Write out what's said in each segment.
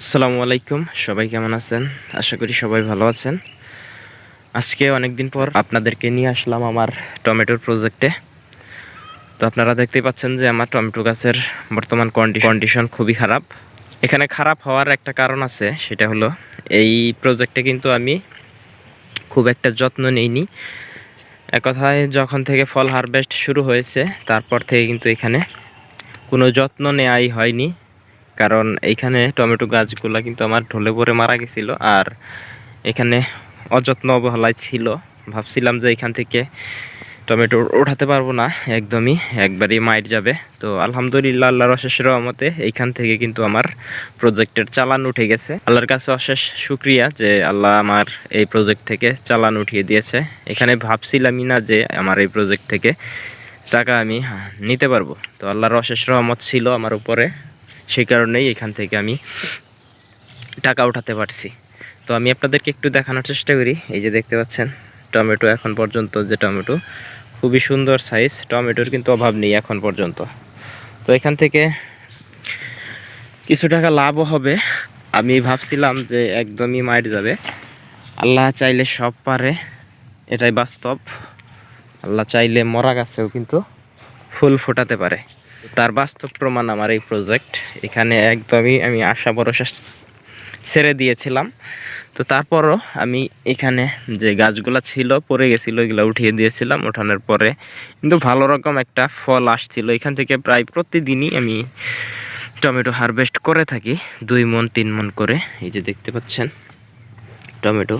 আসসালামু আলাইকুম, সবাই কেমন আছেন? আশা করি সবাই ভালো আছেন। আজকে অনেক দিন পর আপনাদেরকে নিয়ে আসলাম আমার টমেটোর প্রজেক্টে। তো আপনারা দেখতেই পাচ্ছেন যে আমার টমেটো গাছের বর্তমান কন্ডিশন খুবই খারাপ। এখানে খারাপ হওয়ার একটা কারণ আছে, সেটা হলো এই প্রজেক্টে কিন্তু আমি খুব একটা যত্ন নেইনি। এক কথায়, যখন থেকে ফল হারভেস্ট শুরু হয়েছে, তারপর থেকে কিন্তু এখানে কোনো যত্ন নেওয়াই হয়নি। কারণ এইখানে টমেটো গাছগুলো কিন্তু আমার ঢলে পড়ে মারা গেছিল আর এখানে অযত্ন অবহেলায় ছিল। ভাবছিলাম যে এখান থেকে টমেটো ওঠাতে পারব না, একদমই একবারই মাইট যাবে। তো আলহামদুলিল্লাহ, আল্লাহর অশেষ রহমতে এইখান থেকে কিন্তু আমার প্রজেক্টের চালান উঠে গেছে। আল্লাহর কাছে অশেষ শুক্রিয়া যে আল্লাহ আমার এই প্রজেক্ট থেকে চালান উঠিয়ে দিয়েছে। এখানে ভাবছিলামই না যে আমার এই প্রজেক্ট থেকে টাকা আমি নিতে পারব। তো আল্লাহর অশেষ রহমত ছিল আমার উপরে। সেই কারণেই এখান থেকে আমি টাকা উঠাতে পারছি। তো আমি আপনাদেরকে একটু দেখানোর চেষ্টা করি। এই যে দেখতে পাচ্ছেন, টমেটো এখন পর্যন্ত যে টমেটো, খুবই সুন্দর সাইজ টমেটোর কিন্তু অভাব নেই এখন পর্যন্ত। তো এখান থেকে কিছু টাকা লাভও হবে। আমি ভাবছিলাম যে একদমই মাইট যাবে। আল্লাহ চাইলে সব পারে, এটাই বাস্তব। আল্লাহ চাইলে মরা গাছেও কিন্তু ফুল ফোটাতে পারে। তার বাস্তব প্রমাণ আমার এই প্রজেক্ট এখানে একদমই আমি আশা ভরসা ছেড়ে দিয়েছিলাম। তো তারপরও আমি এখানে যে গাছগুলো ছিল, পড়ে গেছিল, এগুলো উঠিয়ে দিয়েছিলাম। ওঠানোর পরে কিন্তু ভালো রকম একটা ফল আসছিল। এখান থেকে প্রায় প্রতিদিনই আমি টমেটো হারভেস্ট করে থাকি। দুই মন, তিন মন করে। এই যে দেখতে পাচ্ছেন, টমেটো।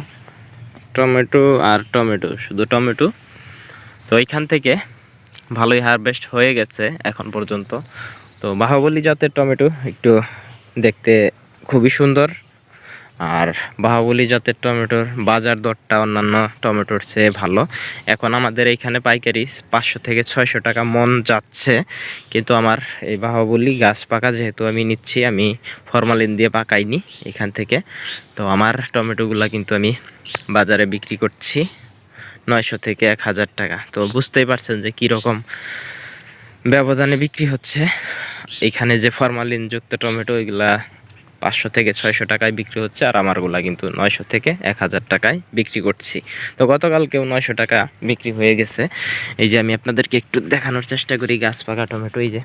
টমেটো আর টমেটো, শুধু টমেটো। তো এইখান থেকে ভালোই হারভেস্ট হয়ে গেছে এখন পর্যন্ত। তো বাহুবলী জাতের টমেটো একটু দেখতে খুবই সুন্দর। আর বাহুবলী জাতের টমেটোর বাজার দরটা অন্যান্য টমেটোর চেয়ে ভালো। এখন আমাদের এইখানে পাইকারি পাঁচশো থেকে ছয়শো টাকা মন যাচ্ছে। কিন্তু আমার এই বাহুবলী গাছ পাকা যেহেতু আমি নিচ্ছি, আমি ফরমালিন দিয়ে পাকাইনি এখান থেকে। তো আমার টমেটোগুলা কিন্তু আমি বাজারে বিক্রি করছি। নয়শো থেকে এক হাজার টাকা। তো বুঝতেই পারছেন যে কীরকম ব্যবধানে বিক্রি হচ্ছে। এখানে যে ফরমালিনযুক্ত টমেটো, এগুলা পাঁচশো থেকে ছয়শো টাকায় বিক্রি হচ্ছে, আর আমারগুলা কিন্তু নয়শো থেকে এক হাজার টাকায় বিক্রি করছি। তো গতকালকেও নয়শো টাকা বিক্রি হয়ে গেছে। এই যে আমি আপনাদেরকে একটু দেখানোর চেষ্টা করি গাছ পাকা টমেটো, এই যে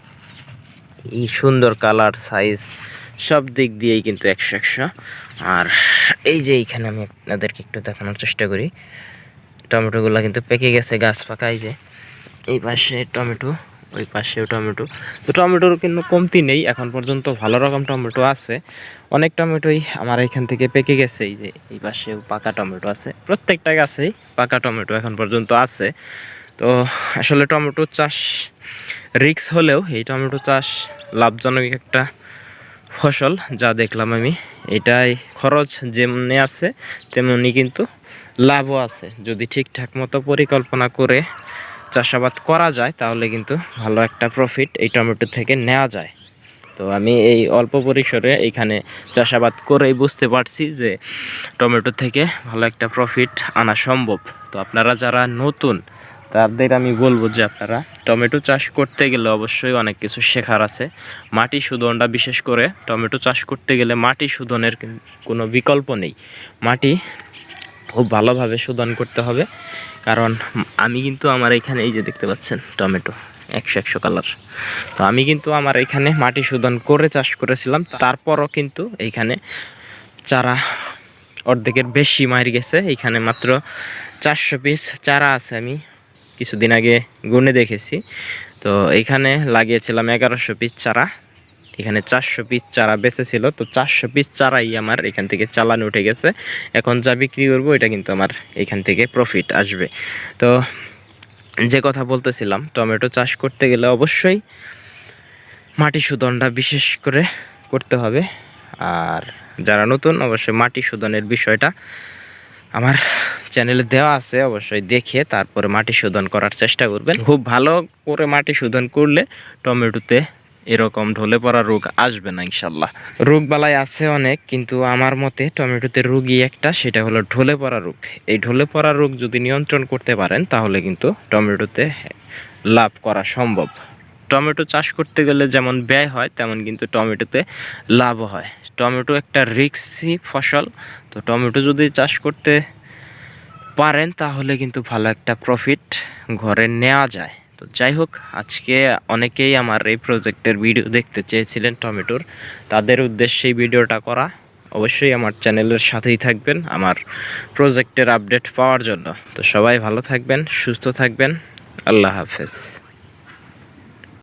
এই সুন্দর কালার সাইজ সব দিক দিয়েই কিন্তু একশো একশো। আর এই যে এইখানে আমি আপনাদেরকে একটু দেখানোর চেষ্টা করি। টমেটোগুলো কিন্তু পেকে গেছে, গাছ পাকাই যে। এই পাশে টমেটো, ওই পাশেও টমেটো। তো টমেটোর কিন্তু কমতি নেই, এখন পর্যন্ত ভালো রকম টমেটো আছে। অনেক টমেটোই আমার এখান থেকে পেকে গেছে, এই যে এই পাশেও পাকা টমেটো আছে। প্রত্যেকটা গাছেই পাকা টমেটো এখন পর্যন্ত আছে। তো আসলে টমেটো চাষ রিক্স হলেও এই টমেটো চাষ লাভজনক একটা ফসল যা দেখলাম আমি, এটাই খরচ যেমনি আছে, তেমনি কিন্তু লাভও আছে। যদি ঠিকঠাক মতো পরিকল্পনা করে চাষাবাদ করা যায়, তাহলে কিন্তু ভালো একটা প্রফিট এই টমেটো থেকে নেওয়া যায়। তো আমি এই অল্প পরিসরে এইখানে চাষাবাদ করেই বুঝতে পারছি যে টমেটো থেকে ভালো একটা প্রফিট আনা সম্ভব। তো আপনারা যারা নতুন, তাদের আমি বলব যে আপনারা টমেটো চাষ করতে গেলে অবশ্যই অনেক কিছু শেখার আছে। মাটি শোধনটা বিশেষ করে টমেটো চাষ করতে গেলে মাটি শোধনের কোনো বিকল্প নেই। মাটি খুব ভালোভাবে শোধন করতে হবে। কারণ আমি কিন্তু আমার এখানে এই যে দেখতে পাচ্ছেন টমেটো, একশো একশো কালার। তো আমি কিন্তু আমার এখানে মাটি শোধন করে চাষ করেছিলাম। তারপরও কিন্তু এইখানে চারা অর্ধেকের বেশি মার গেছে। এইখানে মাত্র চারশো পিস চারা আছে আমি কিছুদিন আগে গুনে দেখেছি। তো এখানে লাগিয়েছিলাম এগারোশো পিস চারা। এখানে চারশো পিস চারা বেঁচেছিল তো চারশো পিস চারাই আমার এখান থেকে চালান উঠে গেছে। এখন যা বিক্রি করব এটা কিন্তু আমার এখান থেকে প্রফিট আসবে। তো যে কথা বলতেছিলাম, টমেটো চাষ করতে গেলে অবশ্যই মাটি শোধনটা বিশেষ করে করতে হবে। আর যারা নতুন, অবশ্যই মাটি শোধনের বিষয়টা আমার চ্যানেলে দেওয়া আছে, অবশ্যই দেখে তারপরে মাটি শোধন করার চেষ্টা করবেন। খুব ভালো করে মাটি শোধন করলে টমেটোতে এরকম ঢলে পড়া রোগ আসবে না, ইনশাল্লাহ। রোগ বালাই আছে অনেক, কিন্তু আমার মতে টমেটোতে রোগী একটা, সেটা হলো ঢলে পড়া রোগ। এই ঢলে পড়া রোগ যদি নিয়ন্ত্রণ করতে পারেন, তাহলে কিন্তু টমেটোতে লাভ করা সম্ভব। টমেটো চাষ করতে গেলে যেমন ব্যয় হয়, তেমন কিন্তু টমেটোতে লাভও হয়। টমেটো একটা রিক্সি ফসল, তো টমেটো যদি চাষ করতে পারেন তাহলে কিন্তু ভালো একটা প্রফিট ঘরে নেওয়া যায়। তো যাই হোক, আজকে অনেকেই আমার এই প্রজেক্টের ভিডিও দেখতে চেয়েছিলেন টমেটোর। তাদের উদ্দেশ্যে এই ভিডিওটা করা। অবশ্যই আমার চ্যানেলের সাথেই থাকবেন আমার প্রজেক্টের আপডেট পাওয়ার জন্য। তো সবাই ভালো থাকবেন, সুস্থ থাকবেন। আল্লাহ হাফেজ।